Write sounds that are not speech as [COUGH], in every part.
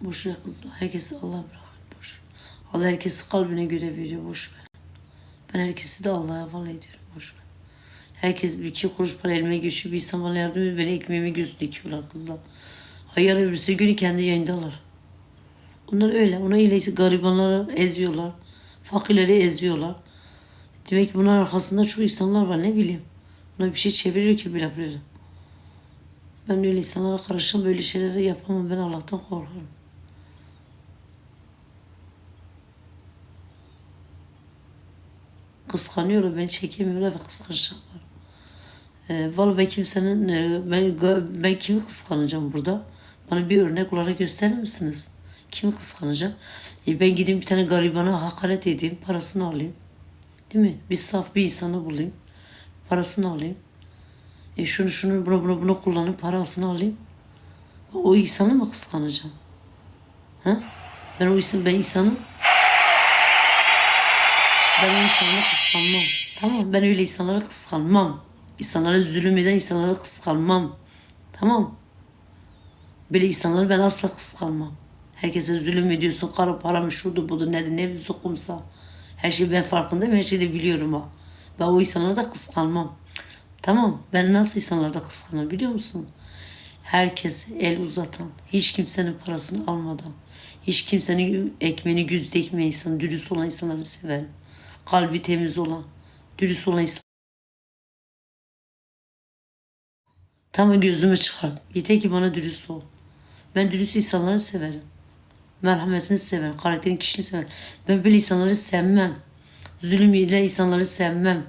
Boş ver kızlar. Herkesi Allah bırakın. Boş. Allah herkesi kalbine göre veriyor. Boş ver. Ben herkesi de Allah'a havale ediyorum. Boş ver. Herkes bir iki kuruş para elime geçiyor. Bir insan bana yardım ediyor. Beni ekmeğimi göz dikiyorlar kızlar. Hayır öbürsü günü kendi yayındalar. Onlar öyle. Ona iyileşse garibanları eziyorlar. Fakirleri eziyorlar. Demek ki bunun arkasında çok insanlar var ne bileyim. Buna bir şey çeviriyor ki böyle. Ben öyle insanlara karışan böyle şeyleri yapamam. Ben Allah'tan korkarım. Kıskanıyorlar, beni çekemiyorlar ve kıskanacaklar. Ee, vallahi ben kimsenin, e, ben, ben kimi kıskanacağım burada? Bana bir örnek olarak gösterir misiniz? Kimi kıskanacağım? E, ben gideyim bir tane garibana hakaret edeyim, parasını alayım. Değil mi? Bir saf bir insanı bulayım. Parasını alayım. E şunu şunu bunu bunu bunu kullanıp parasını alayım. O insanı mı kıskanacağım? Ha? Ben o insan ben insanı ben o insanları kıskanmam. Tamam ben öyle insanları kıskanmam. İnsanlara zulüm eden insanları kıskanmam. Tamam. Böyle insanları ben asla kıskanmam. Herkese zulüm ediyorsun. Kara para mı şurdu budu nedir ne bileyim kumsa. Her şeyi ben farkındayım. Her şeyi de biliyorum ha. Ben o insanları da kıskanmam. Tamam. Ben nasıl insanlarda kıskanırım biliyor musun? Herkes el uzatan, hiç kimsenin parasını almadan, hiç kimsenin ekmeğini güz dikmeyen insan, dürüst olan insanları severim. Kalbi temiz olan, dürüst olan insan. Tamam gözümü çıkar. Yeter ki bana dürüst ol. Ben dürüst insanları severim. Merhametini severim. Karakterin kişiliğini severim. Ben böyle insanları sevmem. Zulüm eden insanları sevmem.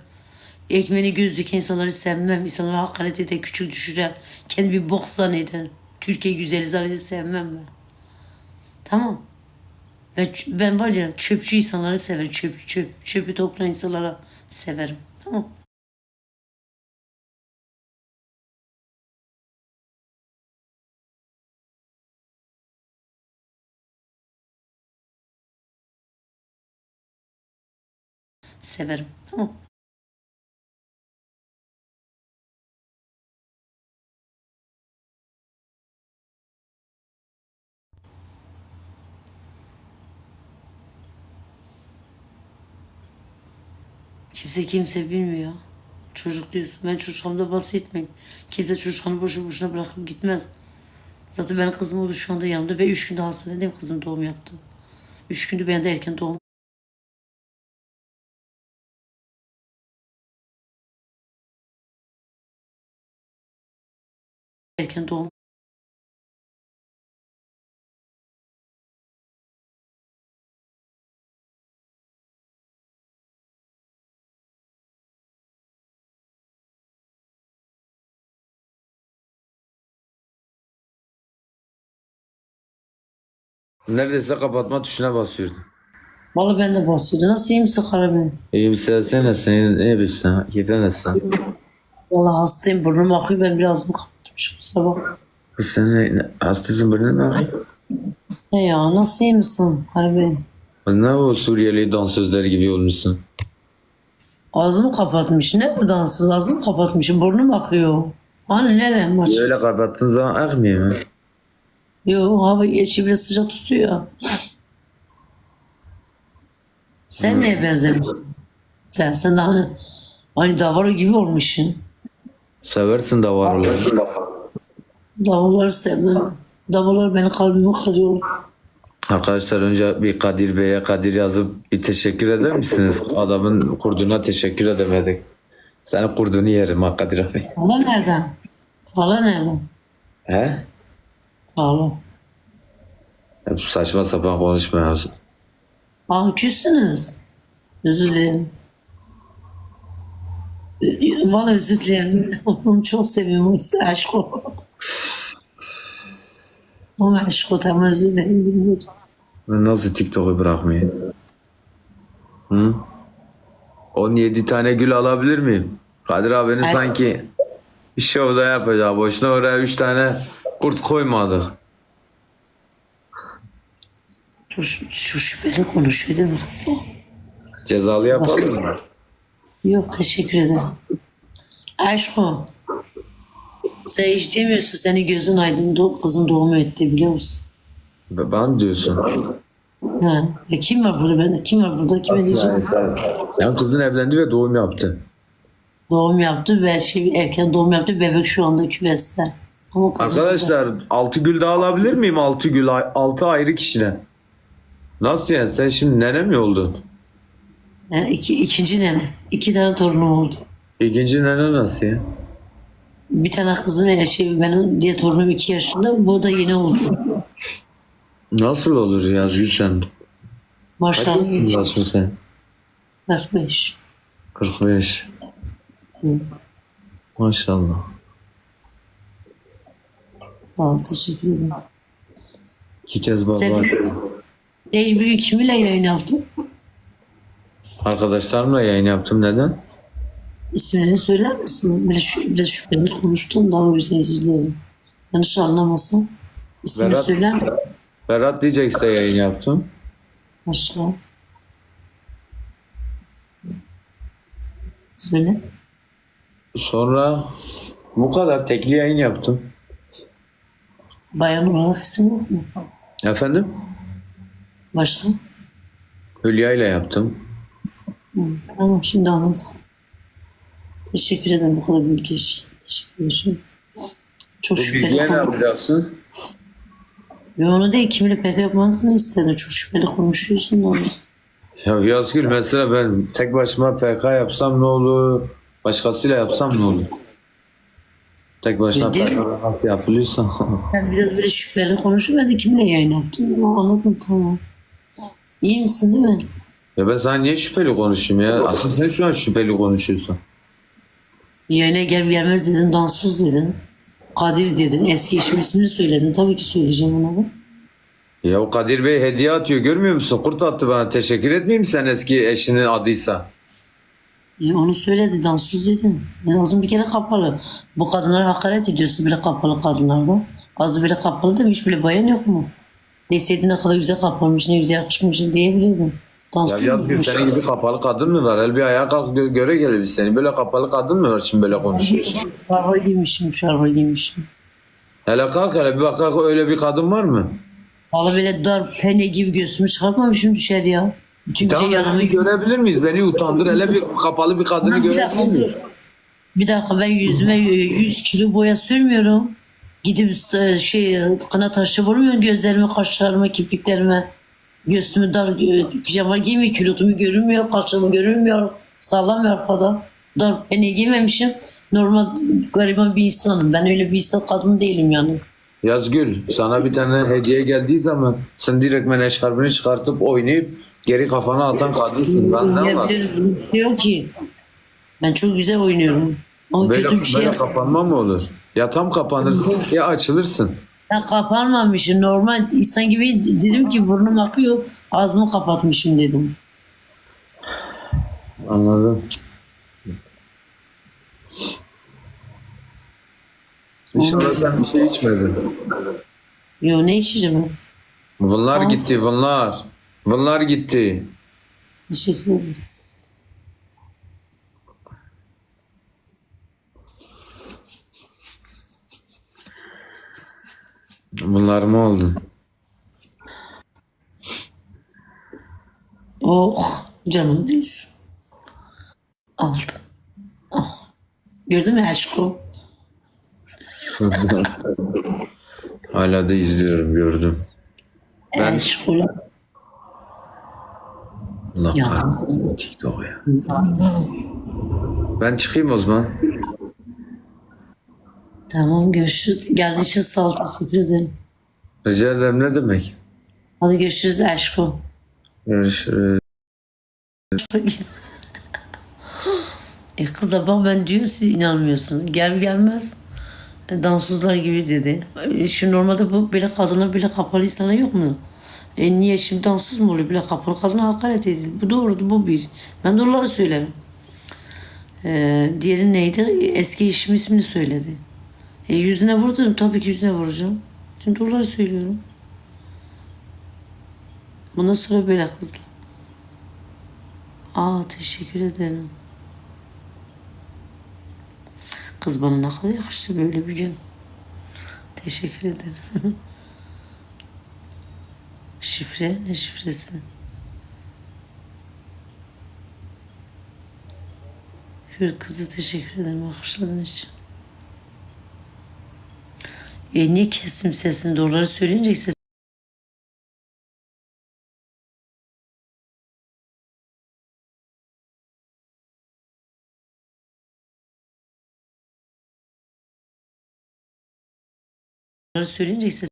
Ekmeğini göz diken insanları sevmem. İnsanlara hakaret eden, küçük düşüren, kendi bir bok zanneden, Türkiye güzeli zanneden sevmem ben. Tamam. Ben, ben var ya çöpçü insanları severim. Çöp, çöp, çöpü toplayan insanlara severim. Tamam. Severim. Tamam. Kimse kimse bilmiyor. Çocuk diyorsun. Ben çocuğumda bahsetmeyin. Kimse çocuğunu boşu boşuna bırakıp gitmez. Zaten benim kızım oldu şu anda yanımda. Ben üç günde hastanedeyim kızım doğum yaptı. Üç günde ben de erken doğum. Erken doğum. Neredeyse kapatma tuşuna basıyordum. Vallahi ben de bahsediyorum. Nasıl iyi misin Karabey? İyi bir sesene senin ne bilsin, yetenesin. Vallahi hastayım. Burnum akıyor. Ben biraz mı kapatmışım. Kız sen ne- hastasın burnun mu? Ne ya nasıl iyi misin Karabey? Ne o Suriyeli dansözler gibi olmuşsun. Ağzımı kapatmış. Ne bu dansız? Ağzımı kapatmışım. Burnum akıyor. Hani nereden maç? Öyle kapattığın zaman akmıyor mu? Yo hava geçi bile sıcak tutuyor. Sen neye benzemişsin? Sen, sen de hani, hani davaro gibi olmuşsun. Seversin davarları. Davulları sevmem. Davullar beni kalbimi kırıyor. Arkadaşlar önce bir Kadir Bey'e Kadir yazıp bir teşekkür eder misiniz? Adamın kurduğuna teşekkür edemedik. Sen kurduğunu yerim ha Kadir abi. Hala nereden? Hala nereden? He? Hala. Hep saçma sapan konuşmuyorsun. Aa küssünüz. Özür dilerim. Ee, Vallahi özür dilerim. [LAUGHS] Onu çok seviyorum. Aşk o. O aşk o tamam özür dilerim. Bilmiyordum. Nasıl TikTok'u bırakmayayım? Hı? 17 tane gül alabilir miyim? Kadir abinin Ay- sanki bir şovda yapacak. Boşuna oraya 3 tane kurt koymadık. Çok, çok şüpheli konuşuyor değil mi kız? Cezalı yapalım mı? Yok teşekkür ederim. Aşko. Sen hiç demiyorsun senin gözün aydın do- kızın doğumu etti biliyor musun? Ben diyorsun. Ha. E kim var burada? Ben kim var burada? Kime diyeceğim? Yani kızın evlendi ve doğum yaptı. Doğum yaptı ve şey erken doğum yaptı. Bebek şu anda küveste. Ama kızım Arkadaşlar 6 gül daha alabilir miyim? 6 gül 6 ayrı kişiden. Nasıl yani? Sen şimdi nene mi oldun? Yani iki, ikinci nene. İki tane torunum oldu. İkinci nene nasıl ya? Bir tane kızım ve şey benim diye torunum iki yaşında. Bu da yeni oldu. Nasıl olur ya Gülşen? Kaç Maşallah. yaşındasın sen? 45. 45. Hı. Maşallah. Sağ ol. Teşekkür ederim. İki kez baba. Sen bir gün kiminle yayın yaptın? Arkadaşlarımla yayın yaptım. Neden? İsmini söyler misin? Biraz, şu, biraz şüpheli konuştum da o yüzden özür dilerim. Yanlış anlamasam. İsmini Berat. söyler misin? Berat diyecekse yayın yaptım. Başka. Söyle. Sonra bu kadar tekli yayın yaptım. Bayan olarak isim yok mu? Efendim? Başka? Hülya ile yaptım. Hı, tamam şimdi anladım. Teşekkür ederim bu kadar bilgi için. Teşekkür ederim. Çok Bu şüpheli bilgiye ne konuş. yapacaksın? Ve onu değil kiminle pek yapmasını istedim. Çok şüpheli konuşuyorsun da o yüzden. Ya Yazgül mesela ben tek başıma PK yapsam ne olur? Başkasıyla yapsam ne olur? Tek başına mi? PK nasıl yapılıyorsa. [LAUGHS] Sen biraz böyle şüpheli konuşun. Ben de kiminle yayın yaptım. Anladım tamam. İyi misin değil mi? ya ben sana niye şüpheli konuşayım ya? Asıl sen şu an şüpheli konuşuyorsun. Yayına gel gelmez dedin. Dansöz dedin. Kadir dedin. Eski eşim ismini söyledin. Tabii ki söyleyeceğim ona da. Ya o Kadir Bey hediye atıyor görmüyor musun? Kurt attı bana teşekkür etmeyeyim sen eski eşinin adıysa. Ya onu söyledi. Dansöz dedin. En azın bir kere kapalı. Bu kadınlara hakaret ediyorsun bile kapalı kadınlarda. Azı bile kapalı demiş bile bayan yok mu? Deseydin ne kadar güzel kapanmış, ne güzel yakışmış diyebilirdin. Ya Dansöz Yazgül olmuş. senin gibi kapalı kadın mı var? El bir ayağa kalk gö- göre gelir seni. Böyle kapalı kadın mı var şimdi böyle konuşuyorsun? Şarva giymişim, şarva giymişim. Hele kalk hele bir bak kalk, öyle bir kadın var mı? Valla böyle dar pene gibi göğsümü çıkartmamışım dışarı gece Tamam yanımı beni görebilir miyiz? Beni utandır. Hele bir kapalı bir kadını bir görebilir miyiz? bir dakika ben yüzüme 100 kilo boya sürmüyorum. Gidip e, şey kına taşı vurmuyorum gözlerime, kaşlarıma, kirpiklerime. Göğsümü dar e, pijama giymiyor, kilotumu görünmüyor, kalçamı görünmüyor. Sağlam ya arkada. Dar pene giymemişim. Normal gariban bir insanım. Ben öyle bir insan kadın değilim yani. Yazgül sana bir tane hediye geldiği zaman sen direkt men eşarbını çıkartıp oynayıp geri kafana atan kadınsın. Ben ne var? Bir şey yok ki. Ben çok güzel oynuyorum. Ama Böyle, kötü bir şey böyle yok. kapanma mı olur? Ya tam kapanırsın ya açılırsın. Ben kapanmamışım. Normal insan gibi dedim ki burnum akıyor. Ağzımı kapatmışım dedim. Anladım. İnşallah sen bir şey içmedin. Yo ne içeceğim? Bunlar Tamam. gitti bunlar. Bunlar gitti. Teşekkür ederim. Bunlar mı oldu? Oh canım değilsin. Aldım. Oh. Gördün mü aşkım? [LAUGHS] Hala da izliyorum gördüm. Ben- Aşkım. Allah Ya. kahretsin TikTok ya. Ben çıkayım o zaman. Tamam görüşürüz. Geldiğin için sağ ol. Teşekkür ederim. Rica ederim ne demek? Hadi görüşürüz aşkım. Görüşürüz. E kıza bak ben diyorum siz inanmıyorsunuz. Gel gelmez e, dansözler gibi dedi. E, şimdi normalde bu böyle kadına bile kapalı insanlar yok mu? E niye şimdi dansöz mü oluyor? Bile kapalı kadına hakaret edilir. Bu doğrudur bu bir. Ben doğruları söylerim. E, diğeri neydi? Eski eşim ismini söyledi. E, yüzüne vurdum. Tabii ki yüzüne vuracağım. Şimdi doğruları söylüyorum. Bundan sonra böyle kızlar. Aa teşekkür ederim. Kız bana ne kadar yakıştı böyle bir gün. Teşekkür ederim. [LAUGHS] Şifre ne şifresi? Hür kızı teşekkür ederim alkışladığın için. E niye kesim sesini doğruları söyleyince ses söyleyince ses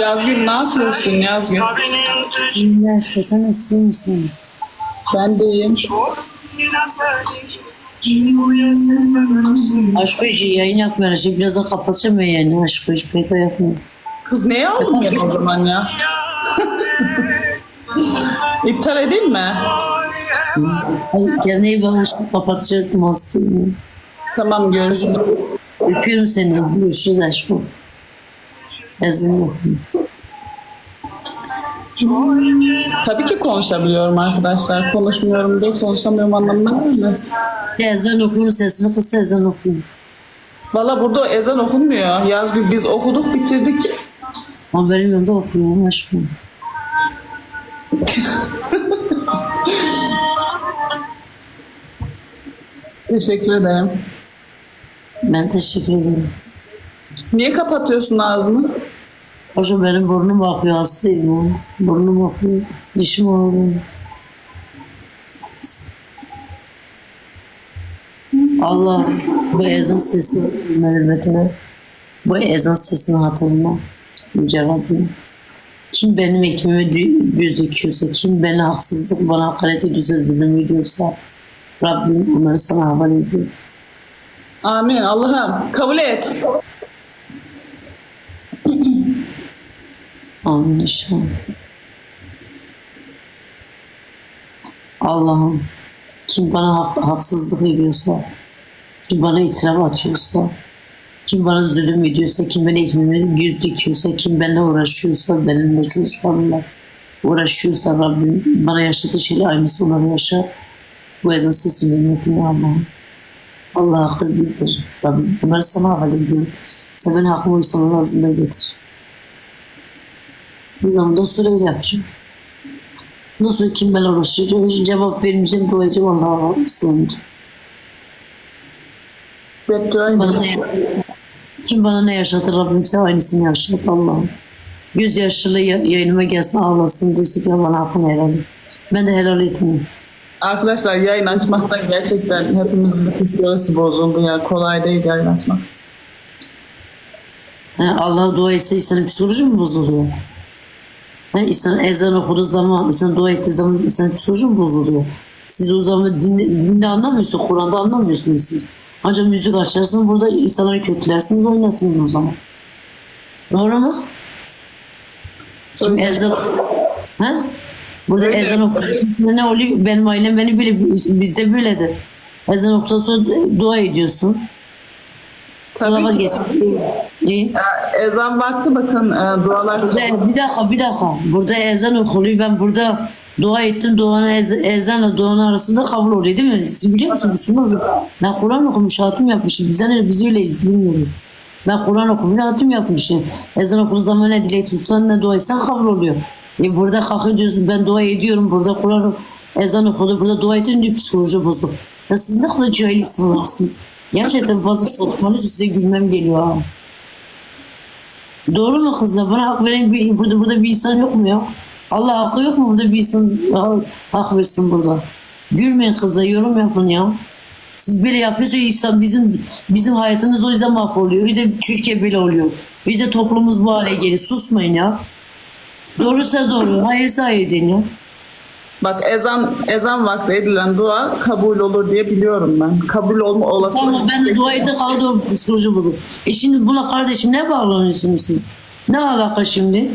Yazgül ne yapıyorsun Yazgül? Aşkı sen nasıl misin? Ben de iyiyim. Aşk Hoca yayın yapmıyor. Şimdi birazdan kapatacağım ben yayını. Aşk Hoca pek de yapmıyor. Kız neye aldın beni o zaman ya? [LAUGHS] İptal edeyim mi? Hadi kendine iyi bak aşkım. Kapatacaktım hastayım. Tamam görüşürüz. Öpüyorum seni. Görüşürüz aşkım. Yazın. Tabii ki konuşabiliyorum arkadaşlar. Konuşmuyorum diye konuşamıyorum anlamına gelmez. Ezan okuyun sesini kısa ezan okuyun. Valla burada ezan okunmuyor. Yazgül biz okuduk bitirdik. Ama benim yanımda okuyorum aşkım. Teşekkür ederim. Ben teşekkür ederim. Niye kapatıyorsun ağzını? Hocam benim burnum akıyor hastayım ya. Burnum akıyor. Dişim ağrıyor. Allah bu ezan sesini hürmetine bu ezan sesini. Yüce Rabbim. Kim benim ekmeğime göz dikiyorsa, kim bana haksızlık, bana hakaret ediyorsa, zulüm ediyorsa Rabbim bunları sana havale ediyor. Amin. Allah'ım kabul et. Amin inşallah. Allah'ım kim bana hak- haksızlık ediyorsa, kim bana itiraf atıyorsa, kim bana zulüm ediyorsa, kim bana ekmeğime yüz dikiyorsa, kim benimle uğraşıyorsa, benimle çocuklarımla uğraşıyorsa Rabbim bana yaşadığı şeyle aynısı onlara yaşar. Bu ezan sesi hürmetine Allah'ım. Allah hakkı bildir. Rabbim bunları sana havale ediyorum. Sen beni hakkımı insanın ağzında getir. Bundan sonra öyle yapacağım. Bundan sonra kim benimle uğraşıyor? Hiç cevap vermeyeceğim, duacağım Allah'a sığınacağım. Bana ne, kim bana ne yaşatır Rabbim sen aynısını yaşat Allah'ım. Göz yaşlı ya- yayınıma gelsin ağlasın desin ki bana hakkını helal et. Ben de helal etmeyeyim. Arkadaşlar yayın açmaktan gerçekten hepimizin psikolojisi bozuldu ya. Kolay değil yayın açmak. He, Allah'a dua etse insanın psikoloji mi bozuluyor? He, insan ezan okuduğu zaman, insan dua ettiği zaman insanın psikoloji mi bozuluyor? Siz o zaman dinde, dinde anlamıyorsunuz, Kur'an'da anlamıyorsunuz siz. Ancak müzik açarsın, burada insanları kötülersiniz, oynarsınız o zaman. Doğru mu? Şimdi ezan... He? Burada Öyle. ezan okuduğu ne oluyor? Benim ailem beni bile, bizde böyledir. Ezan okuduktan sonra dua ediyorsun. Tabii ki. İyi. Ezan vakti bakın e, dualar Burada, bir dakika bir dakika. Burada ezan okuluyor. Ben burada dua ettim. Duanın ez, ezanla duanın arasında kabul oluyor değil mi? Siz biliyor musunuz? Müslüman Ben Kur'an okumuş, hatim yapmışım. Bizden öyle, biz öyleyiz bilmiyoruz. Ben Kur'an okumuş, hatim yapmışım. Ezan okuduğu zaman ne dilek tutsan ne dua etsen kabul oluyor. E burada kalkıyor diyorsun ben dua ediyorum. Burada Kur'an ezan okudu. Burada dua ettim diyor psikoloji bozuk. Ya siz ne kadar cahil insanlarsınız. Gerçekten fazla saçmalıyorsunuz. Size gülmem geliyor ha. Doğru mu kızlar? Bana hak veren bir, burada, burada bir insan yok mu ya? Allah hakkı yok mu burada bir insan ha- hak versin burada? Gülmeyin kızlar, yorum yapın ya. Siz böyle yapıyorsunuz insan bizim bizim hayatımız o yüzden mahvoluyor. O yüzden Türkiye böyle oluyor. O yüzden toplumumuz bu hale geliyor. Susmayın ya. Doğruysa doğru, hayırsa hayır ya. Bak ezan ezan vakti edilen dua kabul olur diye biliyorum ben. Kabul olma olasılığı. Tamam ben de dua edin kaldı o psikoloji bozuk. E şimdi buna kardeşim ne bağlanıyorsunuz siz? Ne alaka şimdi?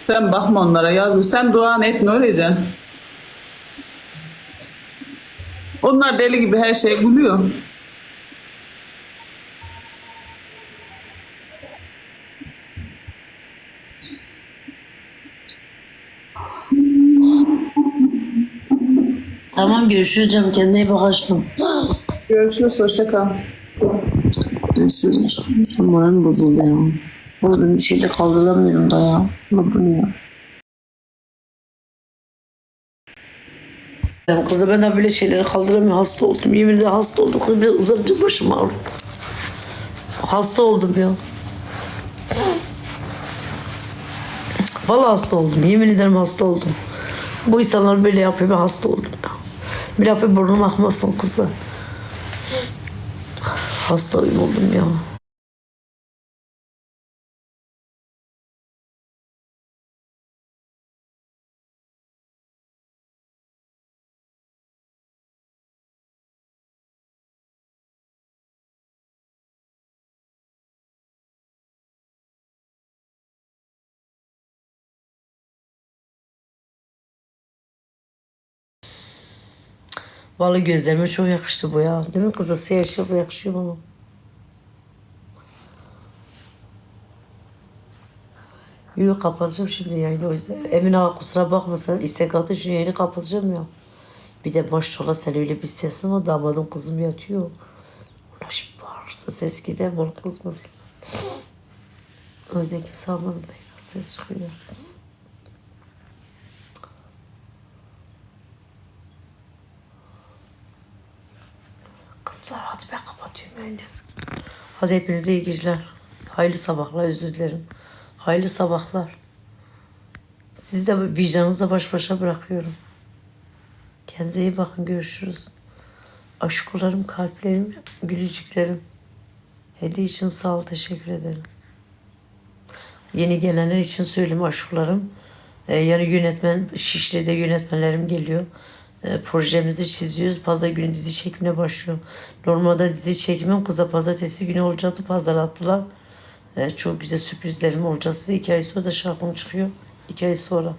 Sen bakma onlara yazmış. Sen duan et ne öleceksin? Onlar deli gibi her şeye gülüyor. Tamam görüşürüz canım. Kendine iyi bak aşkım. Görüşürüz. Hoşça kal. Görüşürüz aşkım. Moralim bozuldu ya. Oğlum bir şeyde kaldıramıyorum da ya. Ne bu ne ya? Ya kızı ben de böyle şeyleri kaldıramıyorum. Hasta oldum. Yemin ederim hasta oldum. Kız biraz uzanınca başım ağrıyor. Hasta oldum ya. Vallahi hasta oldum. Yemin ederim hasta oldum. Bu insanlar böyle yapıyor ve hasta oldum ya. Bir hafif burnum akmasın kızlar. Hasta oldum ya. Vallahi gözlerime çok yakıştı bu ya. Değil mi kıza siyah şey bu yakışıyor bana. Yok kapatacağım şimdi yayını o yüzden. Emine ağa kusura bakma sen istek attın şu yayını kapatacağım ya. Bir de maşallah sen öyle bir sesin var damadım kızım yatıyor. Ona şimdi bağırırsa ses gider bana kızmasın. O yüzden kimse almadı be. Ses çıkıyor. Kızlar hadi ben yani. Hadi hepinize iyi geceler. Hayırlı sabahlar özür dilerim. Hayırlı sabahlar. Sizi de vicdanınıza baş başa bırakıyorum. Kendinize iyi bakın görüşürüz. Aşkularım, kalplerim, gülücüklerim. Hediye için sağ ol, teşekkür ederim. Yeni gelenler için söyleyeyim aşkularım. Ee, yani yönetmen, Şişli'de yönetmenlerim geliyor. Ee, projemizi çiziyoruz. Pazar günü dizi çekimine başlıyor. Normalde dizi çekimim kıza pazartesi günü olacaktı. Pazar attılar. Ee, çok güzel sürprizlerim olacak size. İki ay sonra da şarkım çıkıyor. İki ay sonra.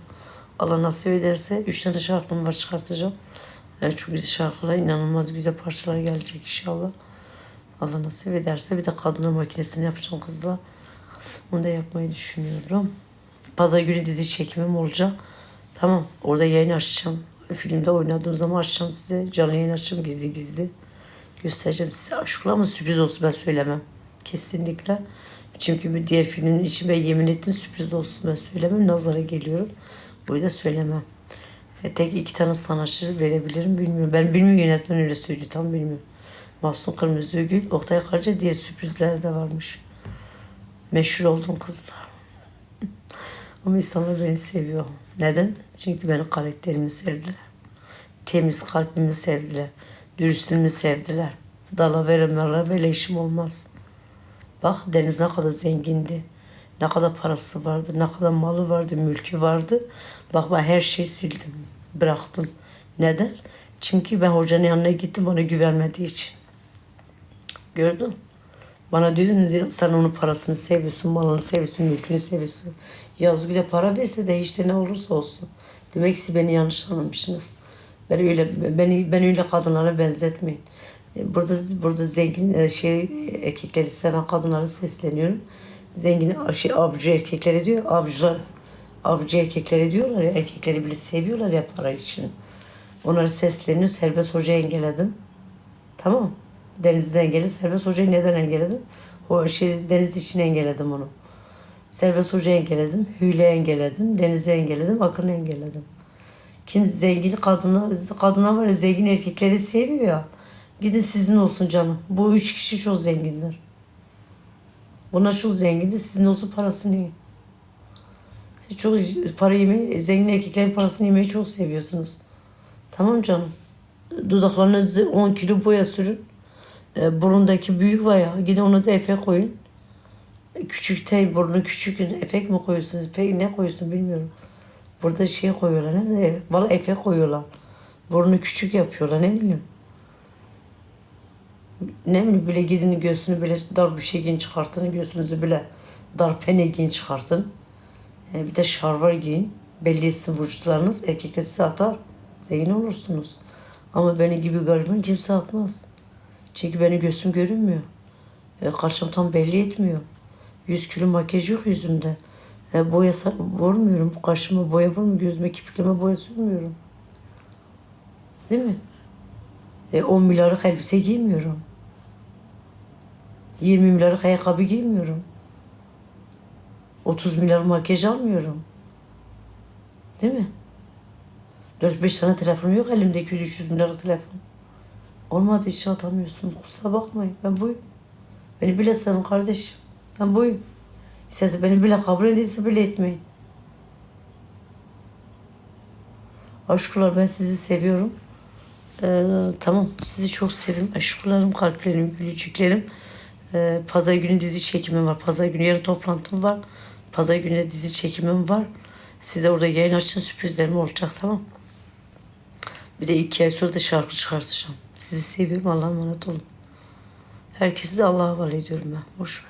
Allah nasip ederse üç tane şarkım var çıkartacağım. Ee, çok güzel şarkılar, inanılmaz güzel parçalar gelecek inşallah. Allah nasip ederse bir de kadınlar makinesini yapacağım kızla. Onu da yapmayı düşünüyorum. Pazar günü dizi çekimim olacak. Tamam orada yayın açacağım. Filmde oynadığım zaman açacağım size. Canlı yayın açacağım gizli gizli. Göstereceğim size aşkla ama sürpriz olsun ben söylemem. Kesinlikle. Çünkü bir diğer filmin için ben yemin ettim sürpriz olsun ben söylemem. Nazara geliyorum. O yüzden söylemem. E, tek iki tane sanatçı verebilirim bilmiyorum. Ben bilmiyorum yönetmen öyle söylüyor tam bilmiyorum. Mahsun Kırmızıgül, Oktay Karaca diye sürprizler de varmış. Meşhur oldum kızlar. [LAUGHS] Ama insanlar beni seviyor. Neden? Çünkü benim karakterimi sevdiler. Temiz kalbimi sevdiler. Dürüstlüğümü sevdiler. Dala veremezler böyle işim olmaz. Bak Deniz ne kadar zengindi. Ne kadar parası vardı, ne kadar malı vardı, mülkü vardı. Bak ben her şeyi sildim, bıraktım. Neden? Çünkü ben hocanın yanına gittim bana güvenmediği için. Gördün mü? Bana diyordunuz ya sen onun parasını seviyorsun, malını seviyorsun, mülkünü seviyorsun. Yazgı da para verse de işte ne olursa olsun. Demek ki siz beni yanlış anlamışsınız. Ben öyle beni ben öyle kadınlara benzetmeyin. E, Burada burada zengin e, şey erkekleri seven kadınlara sesleniyorum. Zengin şey avcı erkeklere diyor, avcılar avcı erkeklere diyorlar ya erkekleri bile seviyorlar ya para için. Onlara sesleniyor. Serbest hoca engelledim. Tamam. Deniz'de engelledi. Serbest hocayı neden engelledim? O şey Deniz için engelledim onu. Serbest hocayı engelledim. Hüle engelledim. Deniz'i engelledim. Akın'ı engelledim. Kim zengin kadınlar, kadınlar var ya zengin erkekleri seviyor ya. Gidin sizin olsun canım. Bu üç kişi çok zenginler. Bunlar çok zengindi. Sizin olsun parasını yiyin. Siz çok para yemeyi, zengin erkeklerin parasını yemeyi çok seviyorsunuz. Tamam canım. Dudaklarınızı 10 kilo boya sürün. E, burundaki büyük var ya. Gidin onu da efek koyun. E, Küçük tel burnu küçük efek mi koyuyorsunuz? Efek ne koyuyorsun bilmiyorum. Burada şey koyuyorlar. Ne de valla efek koyuyorlar. Burnu küçük yapıyorlar ne bileyim. Ne bileyim bile gidin göğsünü bile dar bir şey giyin çıkartın. Göğsünüzü bile dar pene giyin çıkartın. E, bir de şarvar giyin. Belli etsin vücutlarınız. Erkekler size atar. Zengin olursunuz. Ama beni gibi gariban kimse atmaz. Çünkü benim göğsüm görünmüyor. E, kalçam tam belli etmiyor. 100 kilo makyaj yok yüzümde. E, boya vurmuyorum. Kaşıma boya vurmuyorum. Gözüme kiprikleme boya sürmüyorum. Değil mi? E, 10 milyarlık elbise giymiyorum. 20 milyarlık ayakkabı giymiyorum. 30 milyar makyaj almıyorum. Değil mi? 4-5 tane telefonum yok elimdeki 300 milyarlık telefon. Olmadı işe atamıyorsunuz. Kusura bakmayın. Ben buyum. Beni bile sevin kardeşim. Ben buyum. İsterse beni bile kabul edilse bile etmeyin. Aşklar ben sizi seviyorum. Ee, tamam sizi çok seviyorum. Aşklarım, kalplerim, gülücüklerim. Ee, Pazar günü dizi çekimim var. Pazar günü yarın toplantım var. Pazar günü de dizi çekimim var. Size orada yayın açın sürprizlerim olacak tamam. Bir de iki ay sonra da şarkı çıkartacağım. Sizi seviyorum. Allah'a emanet olun. Herkesi de Allah'a havale ediyorum ben. Boş.